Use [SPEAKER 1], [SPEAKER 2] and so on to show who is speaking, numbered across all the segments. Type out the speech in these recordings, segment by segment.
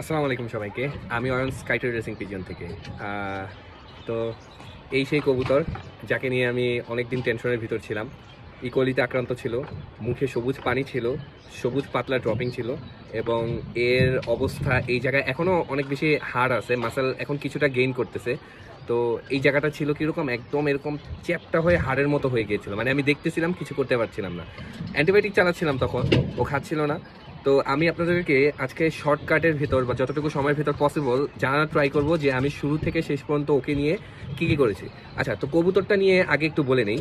[SPEAKER 1] আসসালামু আলাইকুম সবাইকে। আমি অয়ন স্কাইটার রেসিং পিজন থেকে। তো এই সেই কবুতর, যাকে নিয়ে আমি অনেক দিন টেনশনের ভিতর ছিলাম। ইকোয়ালিতে আক্রান্ত ছিল, মুখে সবুজ পানি ছিল, সবুজ পাতলা ড্রপিং ছিল, এবং এর অবস্থা এই জায়গায় এখনও অনেক বেশি হাড় আছে মাসাল এখন কিছুটা গেইন করতেছে। তো এই জায়গাটা ছিল কীরকম, একদম এরকম চ্যাপটা হয়ে হাড়ের মতো হয়ে গিয়েছিল। মানে আমি দেখতেছিলাম, কিছু করতে পারছিলাম না। অ্যান্টিবায়োটিক চালাচ্ছিলাম তখন, ও খাচ্ছিল না। তো আমি আপনাদেরকে আজকে শর্টকাটের ভেতর বা যতটুকু সময়ের ভেতর পসিবল জানার ট্রাই করব যে আমি শুরু থেকে শেষ পর্যন্ত ওকে নিয়ে কী কী করেছি। আচ্ছা তো কবুতরটা নিয়ে আগে একটু বলে নেই।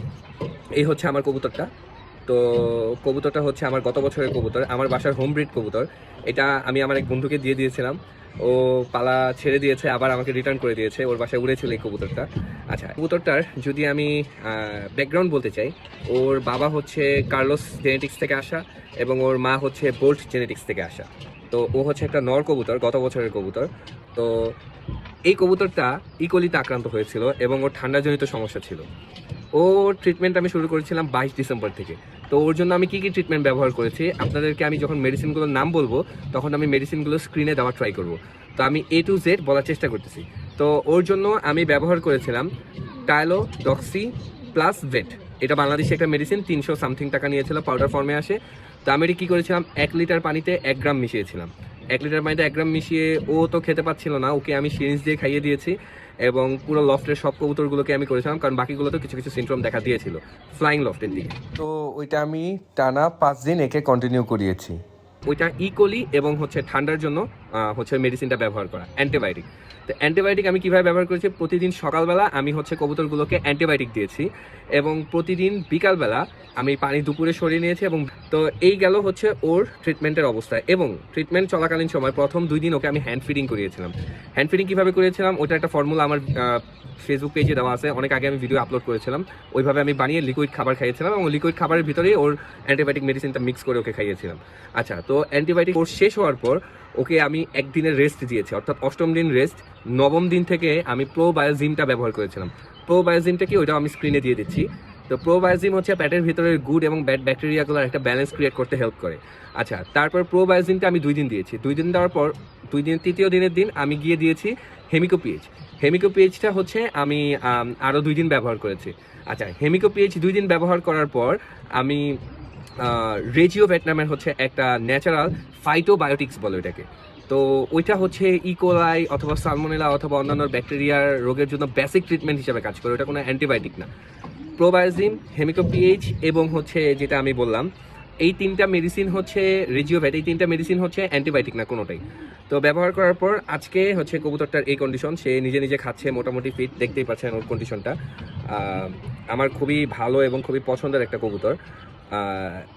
[SPEAKER 1] এই হচ্ছে আমার কবুতরটা। তো কবুতরটা হচ্ছে আমার গত বছরের কবুতর, আমার বাসার হোম ব্রিড কবুতর। এটা আমি আমার এক বন্ধুকে দিয়ে দিয়েছিলাম। ও পালা ছেড়ে দিয়েছে, আবার আমাকে রিটার্ন করে দিয়েছে, ওর বাসায় উড়েছিল এই কবুতরটা। আচ্ছা কবুতরটার যদি আমি ব্যাকগ্রাউন্ড বলতে চাই, ওর বাবা হচ্ছে কার্লোস জেনেটিক্স থেকে আসা এবং ওর মা হচ্ছে বোল্ট জেনেটিক্স থেকে আসা। তো ও হচ্ছে একটা নর কবুতর, গত বছরের কবুতর। তো এই কবুতরটা ইকোলিতে আক্রান্ত হয়েছিল এবং ওর ঠান্ডাজনিত সমস্যা ছিল। ও ট্রিটমেন্ট আমি শুরু করেছিলাম বাইশ ডিসেম্বর থেকে। তো ওর জন্য আমি কী কী ট্রিটমেন্ট ব্যবহার করেছি, আপনাদেরকে আমি যখন মেডিসিনগুলোর নাম বলব, তখন আমি মেডিসিনগুলো স্ক্রিনে দেওয়ার ট্রাই করব। তো আমি এ টু জেড বলার চেষ্টা করতেছি। তো ওর জন্য আমি ব্যবহার করেছিলাম টাইলো ডক্সি প্লাস ভেট এটা বাংলাদেশে একটা মেডিসিন তিনশো সামথিং টাকা নিয়েছিল পাউডার ফর্মে আসে। তো আমি কী করেছিলাম, এক লিটার পানিতে এক গ্রাম মিশিয়েছিলাম। এক লিটার পানিতে এক গ্রাম মিশিয়ে ও তো খেতে পাচ্ছিল না। ওকে আমি সিরিঞ্জ দিয়ে খাইয়ে দিয়েছি এবং পুরো লফটের সব কবুতরগুলোকে আমি করেছিলাম কারণ বাকিগুলো তো কিছু কিছু সিনড্রোম দেখা দিয়েছিল ফ্লাইং লফটের দিকে। তো ওইটা আমি টানা পাঁচ দিন একে কন্টিনিউ করিয়েছি। ওইটা ইকোলি এবং হচ্ছে ঠান্ডার জন্য হচ্ছে মেডিসিনটা ব্যবহার করা অ্যান্টিবায়োটিক তো অ্যান্টিবায়োটিক আমি কীভাবে ব্যবহার করেছি? প্রতিদিন সকালবেলা আমি হচ্ছে কবুতরগুলোকে অ্যান্টিবায়োটিক দিয়েছি এবং প্রতিদিন বিকালবেলা আমি পানি দুপুরে সরিয়ে নিয়েছি এবং তো এই গেল হচ্ছে ওর ট্রিটমেন্টের অবস্থা এবং ট্রিটমেন্ট চলাকালীন সময় প্রথম দুই দিন ওকে আমি হ্যান্ড ফিডিং করিয়েছিলাম। হ্যান্ড ফিডিং কীভাবে করিয়েছিলাম? ওটা একটা ফর্মুলা আমার ফেসবুক পেজে দেওয়া আছে। অনেক আগে আমি ভিডিও আপলোড করেছিলাম। ওইভাবে আমি বানিয়ে লিকুইড খাবার খাইয়েছিলাম এবং লিকুইড খাবারের ভিতরেই ওর অ্যান্টিবায়োটিক মেডিসিনটা মিক্স করে ওকে খাইয়েছিলাম। আচ্ছা তো অ্যান্টিবায়োটিক কোর্স শেষ হওয়ার পর ওকে আমি একদিনের রেস্ট দিয়েছি। অর্থাৎ অষ্টম দিন রেস্ট নবম দিন থেকে আমি প্রো বায়োজিমটা ব্যবহার করেছিলাম। প্রো বায়োজিমটা কি? ওইটাও আমি স্ক্রিনে দিয়ে দিচ্ছি। তো প্রো প্রোবায়োজিম হচ্ছে প্যাটের ভিতরের গুড এবং ব্যাড ব্যাকটেরিয়াগুলোর একটা ব্যালেন্স ক্রিয়েট করতে হেল্প করে। আচ্ছা তারপর প্রো প্রোবায়োজিমটা আমি দুই দিন দিয়েছি। দুই দিন দেওয়ার পর, দুই দিন, তৃতীয় দিনের দিন আমি গিয়ে দিয়েছি হেমিকো পিএইচ হেমিকো পিএইচটা হচ্ছে আমি আরও দুই দিন ব্যবহার করেছি। আচ্ছা হেমিকো পিএইচ দুই দিন ব্যবহার করার পর আমি রেজিও ভেটনামের হচ্ছে একটা ন্যাচারাল ফাইটোবায়োটিক্স বলে ওইটাকে। তো ওইটা হচ্ছে ইকোলাই অথবা সালমোনেলা অথবা অন্যান্য ব্যাকটেরিয়ার রোগের জন্য বেসিক ট্রিটমেন্ট হিসেবে কাজ করে। ওটা কোনো অ্যান্টিবায়োটিক না। প্রোবায়োজিম হেমিকো পিএইচ এবং হচ্ছে যেটা আমি বললাম, এই তিনটা মেডিসিন হচ্ছে রেজিওভ্যাট এই তিনটা মেডিসিন হচ্ছে অ্যান্টিবায়োটিক না কোনোটাই। তো ব্যবহার করার পর আজকে হচ্ছে কবুতরটার এই কন্ডিশন সে নিজে নিজে খাচ্ছে, মোটামুটি ফিট দেখতেই পাচ্ছেন ওর কন্ডিশনটা আমার খুবই ভালো এবং খুবই পছন্দের একটা কবুতর।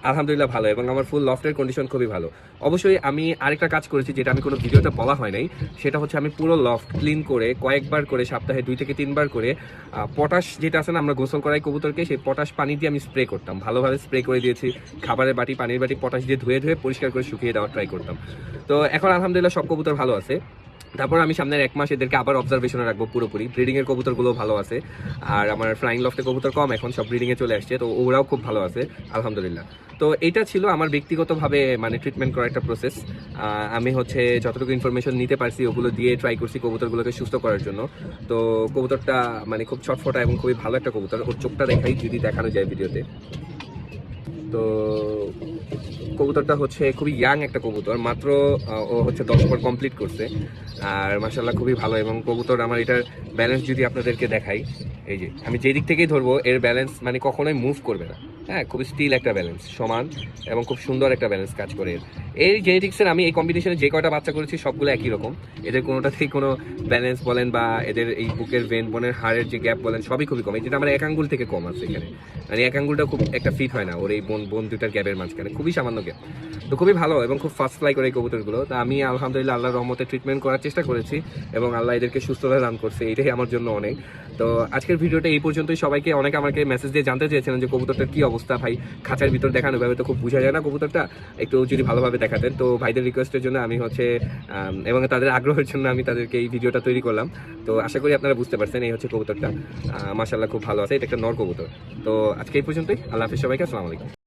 [SPEAKER 1] আলহামদুলিল্লাহ ভালো এবং আমার ফুল লফটের কন্ডিশন খুবই ভালো। অবশ্যই আমি আরেকটা কাজ করেছি যেটা আমি কোনো ভিডিওতে বলা হয় নাই, সেটা হচ্ছে আমি পুরো লফট ক্লিন করে কয়েকবার করে, সপ্তাহে দুই থেকে তিনবার করে পটাশ যেটা আছে না, আমরা গোসল করাই কবুতরকে, সেই পটাশ পানি দিয়ে আমি স্প্রে করতাম। ভালোভাবে স্প্রে করে দিয়েছি, খাবারের বাটি, পানির বাটি পটাশ দিয়ে ধুয়ে ধুয়ে পরিষ্কার করে শুকিয়ে দেওয়ার ট্রাই করতাম। তো এখন আলহামদুলিল্লাহ সব কবুতর ভালো আছে। তারপর আমি সামনের এক মাস এদেরকে আবার অবজারভেশনে রাখব পুরোপুরি। ব্রিডিং এর কবুতরগুলো ভালো আছে। আর আমার ফ্লাইং লফটে কবুতর কম, এখন সব ব্রিডিং এ চলে আসছে। তো ওরাও খুব ভালো আছে, আলহামদুলিল্লাহ। তো এটা ছিল আমার ব্যক্তিগতভাবে মানে ট্রিটমেন্ট করার একটা প্রসেস আমি হচ্ছে যতটুকু ইনফরমেশন নিতে পারছি, ওগুলো দিয়ে ট্রাই করছি কবুতরগুলোকে সুস্থ করার জন্য। তো কবুতরটা মানে খুব ছটফটা এবং খুবই ভালো একটা কবুতর। ওর চোখটা দেখাই, যদি দেখানো যায় ভিডিওতে তো কবুতরটা হচ্ছে খুবই ইয়াং একটা কবুতর, মাত্র ও হচ্ছে দশ পর কমপ্লিট করছে। আর মাসাল্লাহ খুবই ভালো এবং কবুতর আমার এটার ব্যালেন্স যদি আপনাদেরকে দেখাই, এই যে, আমি যেদিক থেকেই ধরবো, এর ব্যালেন্স মানে কখনোই মুভ করবে না। হ্যাঁ খুব স্টিল একটা ব্যালেন্স সমান এবং খুব সুন্দর একটা ব্যালেন্স কাজ করে এই জেনেটিক্সের আমি এই কম্পিটিশনে যে কয়টা বাচ্চা করেছি, সবগুলো একই রকম। এদের কোনোটাতেই কোনো ব্যালেন্স বলেন বা এদের এই বুকের ভেন বনের হাড়ের যে গ্যাপ বলেন, সবই খুবই কম। যেটা আমার এক আঙ্গুল থেকে কম আছে এখানে। মানে এক আঙ্গুলটা খুব একটা ফিট হয় না, ওর এই বোন বোন দুটার গ্যাপের মাঝখানে। খুবই সামান্য গ্যাপ তো খুবই ভালো এবং খুব ফাস্ট ফ্লাই করে এই কবুতরগুলো। তো আমি আলহামদুলিল্লাহ আল্লাহ রহমতে ট্রিটমেন্ট করার চেষ্টা করেছি এবং আল্লাহ এদেরকে সুস্থতা দান করছে। এটাই আমার জন্য অনেক। তো আজকের ভিডিওটা এই পর্যন্তই। সবাইকে অনেকে আমাকে মেসেজ দিয়ে জানতে চেয়েছিলেন যে কবুতরটার কী অবস্থা। ভাই, খাঁচার ভিতর দেখানো ভাবে তো খুব বোঝা যায় না কবুতরটা। একটু যদি ভালোভাবে দেখাতেন। তো ভাইদের রিকোয়েস্টের জন্য আমি হচ্ছে এবং তাদের আগ্রহের জন্য আমি তাদেরকে এই ভিডিওটা তৈরি করলাম। তো আশা করি আপনারা বুঝতে পারছেন, এই হচ্ছে কবুতরটা। মাসাল্লাহ খুব ভালো আছে। এটা একটা নর কবুতর। তো আজকে এই পর্যন্তই। আল্লাহ হাফিজ সবাইকে, আসসালামু আলাইকুম।